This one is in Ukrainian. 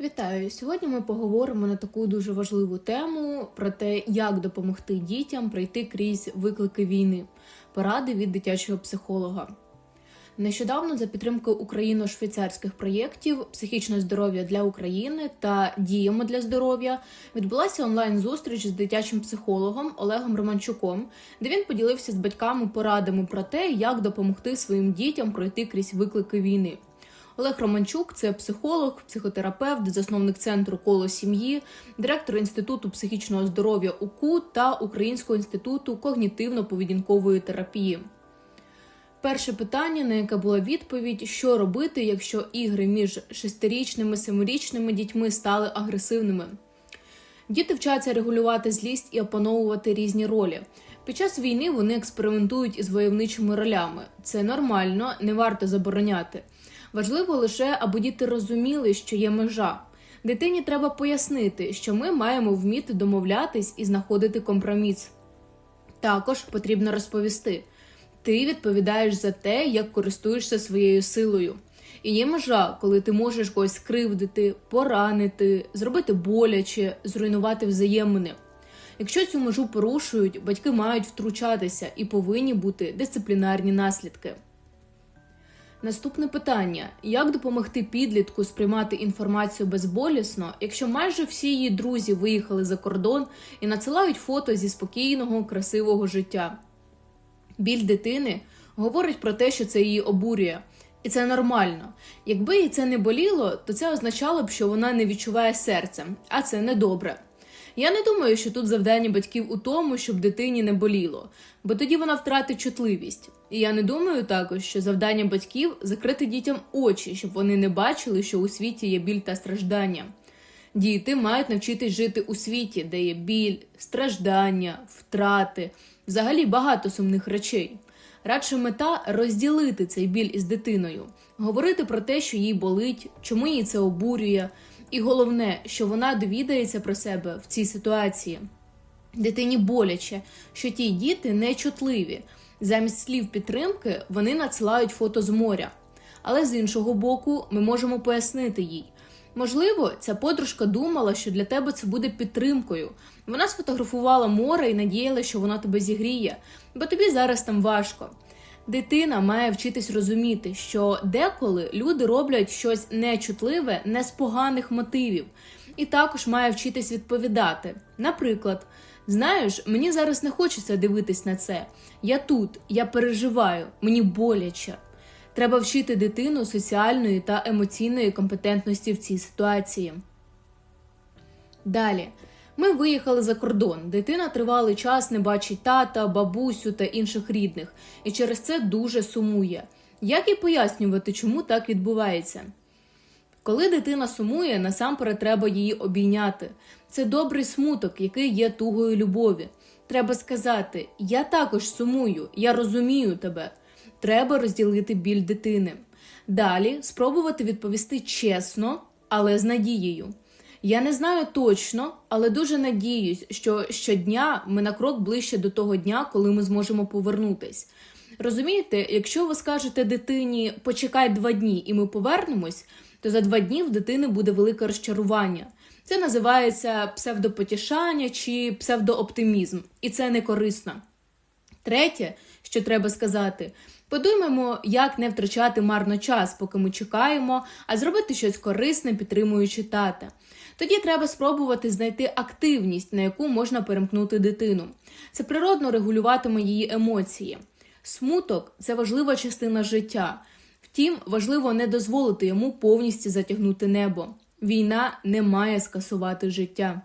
Вітаю! Сьогодні ми поговоримо на таку дуже важливу тему про те, як допомогти дітям пройти крізь виклики війни, поради від дитячого психолога. Нещодавно за підтримкою україно-швейцарських проєктів Психічне здоров'я для України та Діємо для здоров'я відбулася онлайн-зустріч з дитячим психологом Олегом Романчуком, де він поділився з батьками порадами про те, як допомогти своїм дітям пройти крізь виклики війни. Олег Романчук це психолог, психотерапевт, засновник центру коло сім'ї, директор інституту психічного здоров'я УКУ та Українського інституту когнітивно-поведінкової терапії. Перше питання, на яке була відповідь: що робити, якщо ігри між шестирічними семирічними дітьми стали агресивними. Діти вчаться регулювати злість і опановувати різні ролі. Під час війни вони експериментують із войовничими ролями. Це нормально, не варто забороняти. Важливо лише, аби діти розуміли, що є межа. Дитині треба пояснити, що ми маємо вміти домовлятись і знаходити компроміс. Також потрібно розповісти: ти відповідаєш за те, як користуєшся своєю силою. І є межа, коли ти можеш когось скривдити, поранити, зробити боляче, зруйнувати взаємини. Якщо цю межу порушують, батьки мають втручатися і повинні бути дисциплінарні наслідки. Наступне питання: як допомогти підлітку сприймати інформацію безболісно, якщо майже всі її друзі виїхали за кордон і надсилають фото зі спокійного, красивого життя? Біль дитини говорить про те, що це її обурює, і це нормально. Якби їй це не боліло, то це означало б, що вона не відчуває серцем, а це недобре. Я не думаю, що тут завдання батьків у тому, щоб дитині не боліло, бо тоді вона втратить чутливість. І я не думаю також, що завдання батьків закрити дітям очі, щоб вони не бачили, що у світі є біль та страждання. Діти мають навчитись жити у світі, де є біль, страждання, втрати, взагалі багато сумних речей. Радше мета розділити цей біль із дитиною, говорити про те, що їй болить, чому її це обурює, і головне, що вона довідається про себе в цій ситуації. Дитині боляче, що ті діти нечутливі. Замість слів підтримки вони надсилають фото з моря. Але з іншого боку, ми можемо пояснити їй. Можливо, ця подружка думала, що для тебе це буде підтримкою. Вона сфотографувала море і надіяла, що воно тебе зігріє, бо тобі зараз там важко. Дитина має вчитись розуміти, що деколи люди роблять щось нечутливе не з поганих мотивів, і також має вчитись відповідати. Наприклад, знаєш, мені зараз не хочеться дивитись на це. Я тут, я переживаю, мені боляче. Треба вчити дитину соціальної та емоційної компетентності в цій ситуації. Далі. Ми виїхали за кордон. Дитина тривалий час не бачить тата, бабусю та інших рідних, і через це дуже сумує. Як їй пояснювати, чому так відбувається? Коли дитина сумує, насамперед треба її обійняти. Це добрий смуток, який є тугою любові. Треба сказати: Я також сумую, я розумію тебе. Треба розділити біль дитини. Далі спробувати відповісти чесно, але з надією. Я не знаю точно, але дуже надіюсь, що щодня ми на крок ближче до того дня, коли ми зможемо повернутись. Розумієте, якщо ви скажете дитині почекай два дні і ми повернемось, то за два дні в дитини буде велике розчарування. Це називається псевдопотішання чи псевдооптимізм, і це не корисно. Третє, що треба сказати, подумаємо, як не втрачати марно час, поки ми чекаємо, а зробити щось корисне, підтримуючи тата. Тоді треба спробувати знайти активність, на яку можна перемкнути дитину. Це природно регулюватиме її емоції. Смуток це важлива частина життя. Втім, важливо не дозволити йому повністю затягнути небо. Війна не має скасувати життя.